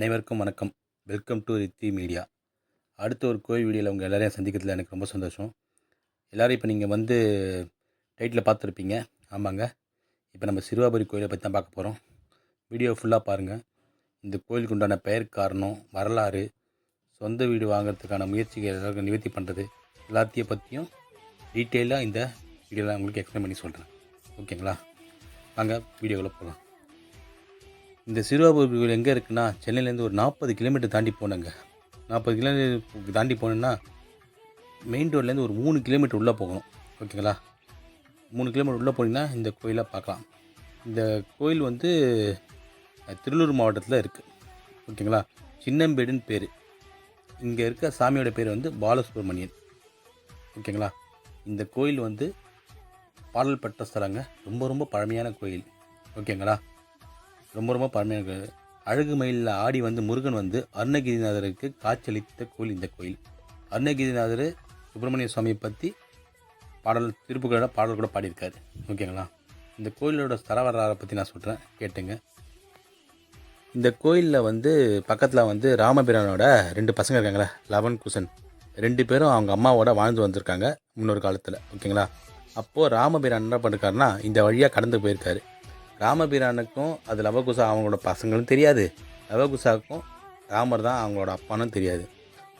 அனைவருக்கும் வணக்கம். Welcome to Riddhi media அடுத்த ஒரு கோயில் வீடியோவில் உங்கள் எல்லாரையும் சந்திக்கிறதுல எனக்கு ரொம்ப சந்தோஷம். எல்லோரும் இப்போ நீங்கள் வந்து டைட்டில் பார்த்துருப்பீங்க. ஆமாங்க. இப்போ நம்ம சிறுவாபுரி கோயிலை பற்றி தான் பார்க்க போகிறோம் வீடியோ ஃபுல்லாக பாருங்கள் இந்த கோயிலுக்கு உண்டான பெயர் காரணம் வரலாறு சொந்த வீடு வாங்குறதுக்கான முயற்சிகள் எல்லாருக்கும் நிவர்த்தி பண்ணுறது எல்லாத்தையும் பற்றியும் டீட்டெயிலாக இந்த வீடியோவில் உங்களுக்கு எக்ஸ்பிளைன் பண்ணி சொல்கிறேன் ஓகேங்களா வாங்க வீடியோக்குள்ளே போகலாம் இந்த சிறுவாபுரி கோயில் எங்கே இருக்குன்னா சென்னையிலேருந்து ஒரு நாற்பது கிலோமீட்டர் தாண்டி போனேங்க. நாற்பது கிலோமீட்டர் தாண்டி போனேன்னா மெயின் ரோட்லேருந்து ஒரு மூணு கிலோமீட்டர் உள்ளே போகணும். ஓகேங்களா? மூணு கிலோமீட்டர் உள்ளே போனீங்கன்னா இந்த கோயிலை பார்க்கலாம். இந்த கோயில் வந்து திருவள்ளூர் மாவட்டத்தில் இருக்குது ஓகேங்களா? சின்னம்பேடுன்னு பேர். இங்கே இருக்க சாமியோட பேர் வந்து பாலசுப்ரமணியன். ஓகேங்களா? இந்த கோயில் வந்து பாடல் பெற்ற ஸ்தலங்க. ரொம்ப ரொம்ப பழமையான கோயில். ஓகேங்களா? ரொம்ப ரொம்ப பழமையான கோயில் அழகு மயிலில் ஆடி வந்து முருகன் வந்து அருணகிரிநாதருக்கு காட்சியளித்த கோயில் இந்த கோயில். அருணகிரிநாதர் சுப்பிரமணிய சுவாமியை பற்றி பாடல் திருப்புகளோட பாடல் கூட பாடியிருக்காரு. ஓகேங்களா? இந்த கோயிலோட ஸ்தல வரலாறை பற்றி நான் சொல்கிறேன் கேட்டுங்க. இந்த கோயிலில் வந்து பக்கத்தில் வந்து ராமபிரானோட ரெண்டு பசங்க இருக்காங்களே லவன் குசன். ரெண்டு பேரும் அவங்க அம்மாவோட வாழ்ந்து வந்திருக்காங்க முன்னொரு காலத்தில். ஓகேங்களா? அப்போது ராமபிரான் என்ன பண்ணிருக்காருன்னா இந்த வழியாக கடந்து போயிருக்காரு. ராமபிரானுக்கும் அது லவகுசா அவங்களோட பசங்களும் தெரியாது. லவகுசாவுக்கும் ராமர் தான் அவங்களோட அப்பானும் தெரியாது.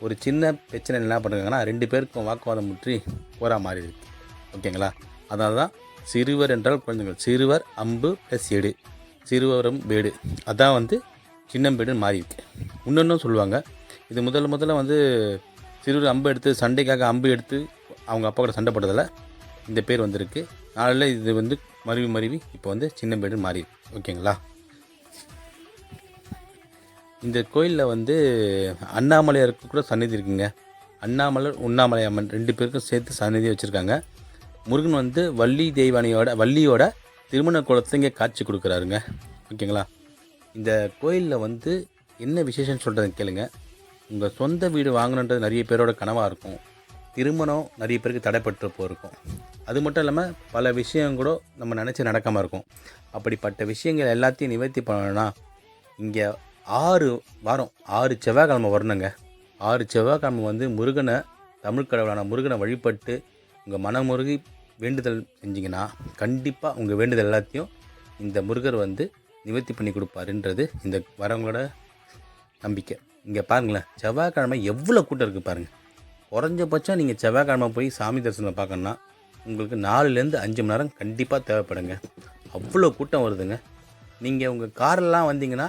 ஒரு சின்ன பிரச்சனை என்ன பண்ணுறாங்கன்னா ரெண்டு பேருக்கும் வாக்குவாதம் முற்றி போரா மாறி இருக்கு ஓகேங்களா? அதனால தான் சிறுவர் என்றால் குழந்தைகள். சிறுவர் அம்பு ப்ளஸ் எடு சிறுவரும் பேடு அதான் வந்து சின்னம்பேடுன்னு மாறி இருக்கு இன்னொன்றும் சொல்லுவாங்க இது முதல்ல முதல்ல வந்து சிறுவர் அம்பு எடுத்து சண்டைக்காக அம்பு எடுத்து அவங்க அப்பா கூட சண்டை போட்டதில் இந்த பேர் வந்திருக்கு. அதனால் இது வந்து மருவி மருவி இப்போ வந்து சின்னம்பேடுன்னு மாறி. ஓகேங்களா? இந்த கோயிலில் வந்து அண்ணாமலையாருக்கு கூட சந்நிதி இருக்குங்க. அண்ணாமலர் உண்ணாமலை அம்மன் ரெண்டு பேருக்கும் சேர்த்து சன்னிதி வச்சுருக்காங்க. முருகன் வந்து வள்ளி தெய்வானியோட வள்ளியோட திருமண குளத்தை இங்கே காட்சி கொடுக்குறாருங்க. ஓகேங்களா? இந்த கோயிலில் வந்து என்ன விசேஷம்னு சொல்கிறத கேளுங்க. உங்கள் சொந்த வீடு வாங்கணுன்றது நிறைய பேரோட கனவாக இருக்கும். திருமணம் நிறைய பேருக்கு தடைப்பட்டு போயிருக்கும். அது மட்டும் இல்லாமல் பல விஷயம் கூட நம்ம நினச்சி நடக்காமல் இருக்கும். அப்படிப்பட்ட விஷயங்கள் எல்லாத்தையும் நிவர்த்தி பண்ணணும்னா இங்கே ஆறு வாரம் ஆறு செவ்வாய்க்கிழமை வரணுங்க. ஆறு செவ்வாய்க்கிழமை வந்து முருகனை தமிழ் கடவுளான முருகனை வழிபட்டு உங்கள் மனமுருகி வேண்டுதல் செஞ்சிங்கன்னா கண்டிப்பாக உங்கள் வேண்டுதல் எல்லாத்தையும் இந்த முருகர் வந்து நிவர்த்தி பண்ணி கொடுப்பாருன்றது இந்த வரவங்களோட நம்பிக்கை. இங்கே பாருங்களேன் செவ்வாய்க்கிழமை எவ்வளோ கூட்டம் இருக்குது பாருங்கள் குறைஞ்சபட்சம் நீங்கள் செவ்வாய்க்கிழமை போய் சாமி தரிசனம் பார்க்கணுன்னா உங்களுக்கு நாலுலேருந்து அஞ்சு மணி நேரம் கண்டிப்பாக தேவைப்படுங்க. அவ்வளோ கூட்டம் வருதுங்க. நீங்கள் உங்கள் காரெல்லாம் வந்தீங்கன்னா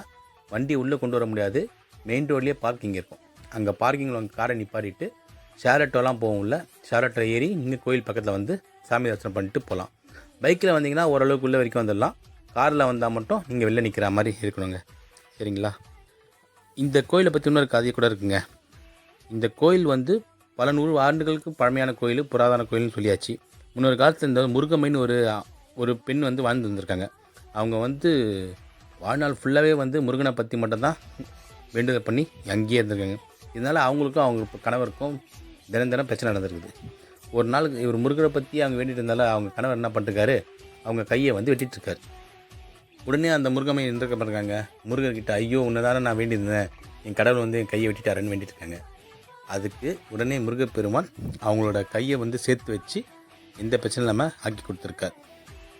வண்டி உள்ளே கொண்டு வர முடியாது. மெயின் ரோட்லேயே பார்க்கிங் இருக்கும். அங்கே பார்க்கிங்கில் உங்கள் காரை நிப்பாட்டிட்டு ஷேர் ஆட்டோலாம் போகும் ஷேர் ஆட்டோ ஏறி இங்கே கோயில் பக்கத்தில் வந்து சாமி தரிசனம் பண்ணிட்டு போகலாம். பைக்கில் வந்தீங்கன்னா ஓரளவுக்கு உள்ளே வரைக்கும் வந்துடலாம். காரில் வந்தால் மட்டும் நீங்கள் வெளில நிற்கிற மாதிரி இருக்கணுங்க. சரிங்களா? இந்த கோயிலை பற்றி இன்னொரு கதை கூட இருக்குங்க. இந்த கோயில் வந்து பல நூறு ஆண்டுகளுக்கு பழமையான கோயில் புராதன கோயில்னு சொல்லியாச்சு. முன்னொரு காலத்தில் இந்த முருகம்மைன்னு ஒரு ஒரு பெண் வந்து வாழ்ந்து வந்திருக்காங்க. அவங்க வந்து வாழ்நாள் ஃபுல்லாகவே வந்து முருகனை பற்றி மட்டும்தான் வேண்டுதல் பண்ணி அங்கேயே இருந்திருக்காங்க. இதனால் அவங்களுக்கும் அவங்க கணவருக்கும் தினம் தினம் பிரச்சனை நடந்திருக்குது. ஒரு நாள் இவர் முருகனை பற்றி அவங்க வேண்டிட்டு இருந்தால அவங்க கணவர் என்ன பண்ணிருக்காரு அவங்க கையை வந்து வெட்டிட்டுருக்காரு. உடனே அந்த முருகமை இருக்க பண்ணுறாங்க முருகர்கிட்ட ஐயோ உன்னதான நான் வேண்டியிருந்தேன். என் கடவுள் வந்து என் கையை வெட்டிட்டாருன்னு வேண்டிட்டு இருக்காங்க அதுக்கு உடனே முருகப்பெருமான் அவங்களோட கையை வந்து சேர்த்து வச்சு எந்த பிரச்சனையும் இல்லாமல் ஆக்கி கொடுத்துருக்கார்.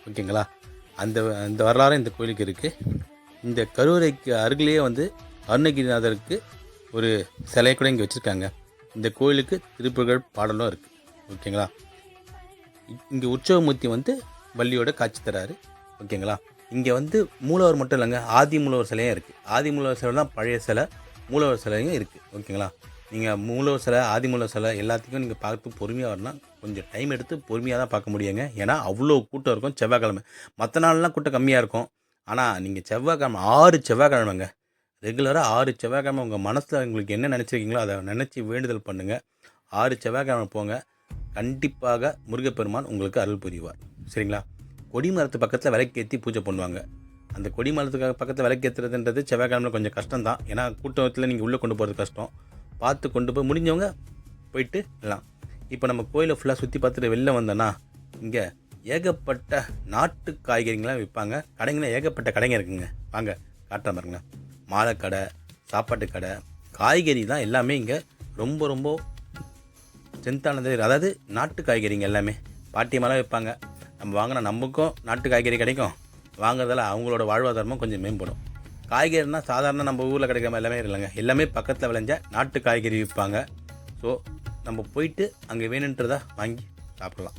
ஓகேங்களா? அந்த அந்த வரலாறு இந்த கோயிலுக்கு இருக்குது இந்த கருவறைக்கு அருகிலேயே வந்து அருணகிரிநாதருக்கு ஒரு சிலையை கூட இங்கே வச்சுருக்காங்க. இந்த கோயிலுக்கு திருப்புகழ் பாடலும் இருக்குது ஓகேங்களா? இங்கே உற்சவமூர்த்தி வந்து வள்ளியோட காட்சி தராரு. ஓகேங்களா? இங்கே வந்து மூலவர் மட்டும் இல்லைங்க ஆதி மூலவர் சிலையும் இருக்குது ஆதி மூலவர் சிலை தான் பழைய சிலை மூலவர் சிலையும் இருக்குது ஓகேங்களா? நீங்கள் மூல சிலை ஆதிமூல சிலை எல்லாத்துக்கும் நீங்கள் பார்த்து பொறுமையாக வரலாம் கொஞ்சம் டைம் எடுத்து பொறுமையாக தான் பார்க்க முடியுங்க. ஏன்னா அவ்வளோ கூட்டம் இருக்கும் செவ்வாய்க்கிழமை. மற்ற நாள்லாம் கூட்டம் கம்மியாக இருக்கும். ஆனால் நீங்கள் செவ்வாய்க்கிழமை ஆறு செவ்வாய்க்கிழமைங்க. ரெகுலராக ஆறு செவ்வாய்க்கிழமை உங்கள் மனசில் உங்களுக்கு என்ன நினச்சிருக்கீங்களோ அதை நினச்சி வேண்டுதல் பண்ணுங்கள் ஆறு செவ்வாய்க்கிழமை போங்க. கண்டிப்பாக முருகப்பெருமான் உங்களுக்கு அருள் புரிவார். சரிங்களா? கொடிமரத்து பக்கத்தில் விளக்கேற்றி பூஜை பண்ணுவாங்க. அந்த கொடிமரத்துக்கு பக்கத்தில் விளக்கேற்றுறதுன்றது செவ்வாய்க்கிழமை கொஞ்சம் கஷ்டம் தான் ஏன்னா கூட்டத்தில் நீங்கள் உள்ளே கொண்டு போகிறது கஷ்டம். பார்த்து கொண்டு போய் முடிஞ்சவங்க போயிட்டு எல்லாம் இப்போ நம்ம கோயிலை ஃபுல்லாக சுற்றி பார்த்துட்டு வெளில வந்தோன்னா இங்கே ஏகப்பட்ட நாட்டு காய்கறிங்களாம் விற்பாங்க. கடைங்களாம் ஏகப்பட்ட கடைங்க இருக்குங்க. வாங்க காட்டுற பாருங்க. மாலை கடை சாப்பாட்டு கடை காய்கறி தான் எல்லாமே இங்கே ரொம்ப ரொம்ப ஸ்ட்ரென்த்தானது அதாவது நாட்டு காய்கறிங்க எல்லாமே. பாட்டியமெல்லாம் விற்பாங்க. நம்ம வாங்கினா நமக்கும் நாட்டு காய்கறி கிடைக்கும். வாங்குறதால அவங்களோட வாழ்வாதாரமும் கொஞ்சம் மேம்படும். காய்கறினா சாதாரண நம்ம ஊரில் கிடைக்கிற மாதிரி எல்லாமே இல்லைங்க. எல்லாமே பக்கத்தில் விளைஞ்ச நாட்டு காய்கறி விற்பாங்க. ஸோ நம்ம போயிட்டு அங்கே வேணுன்றதை வாங்கி சாப்பிடலாம்.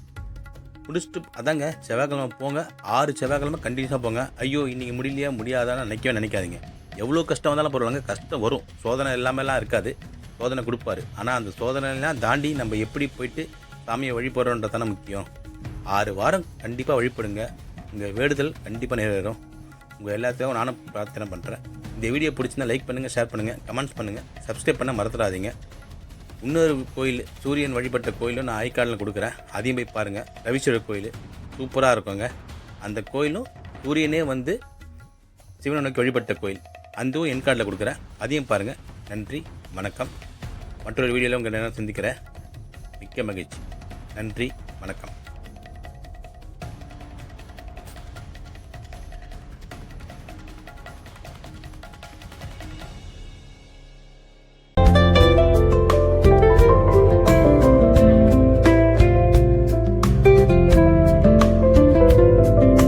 முடிச்சுட்டு அதாங்க செவ்வாய்க்கிழமை போங்க. ஆறு செவ்வாய்க்கிழமை கண்டினியூஸாக போங்க. ஐயோ இன்றைக்கி முடியலையா முடியாதான்னு நினைக்கவே நினைக்காதீங்க. எவ்வளோ கஷ்டம் வந்தாலும் பரவாயில்லங்க. கஷ்டம் வரும். சோதனை எல்லாமேலாம் இருக்காது. சோதனை கொடுப்பாரு. ஆனால் அந்த சோதனைலாம் தாண்டி நம்ம எப்படி போயிட்டு சாமியை வழிபடுறோன்றதானே முக்கியம். ஆறு வாரம் கண்டிப்பாக வழிபடுங்க. உங்கள் வேடுதல் கண்டிப்பாக நிறைவேறும். உங்கள் எல்லாத்தையும் நானும் பிரார்த்தனை பண்ணுறேன் இந்த வீடியோ பிடிச்சிருந்தா லைக் பண்ணுங்கள் ஷேர் பண்ணுங்கள் கமெண்ட்ஸ் பண்ணுங்கள் சப்ஸ்கிரைப் பண்ண மறந்துடாதீங்க. இன்னொரு கோயில் சூரியன் வழிபட்ட கோயிலும் நான் ஐக்கார்டில் கொடுக்குறேன். அதையும் போய் பாருங்கள் ரவிஸ்வரர் கோயில் சூப்பராக இருக்குங்க. அந்த கோயிலும் சூரியனே வந்து சிவனை நோக்கி வழிபட்ட கோயில். அதுவும் என் கார்டில் கொடுக்குறேன். அதையும் பாருங்கள் நன்றி வணக்கம். மற்றொரு வீடியோவில் உங்கள் நேரம் சந்திக்கிறேன். மிக்க மகிழ்ச்சி. நன்றி வணக்கம்.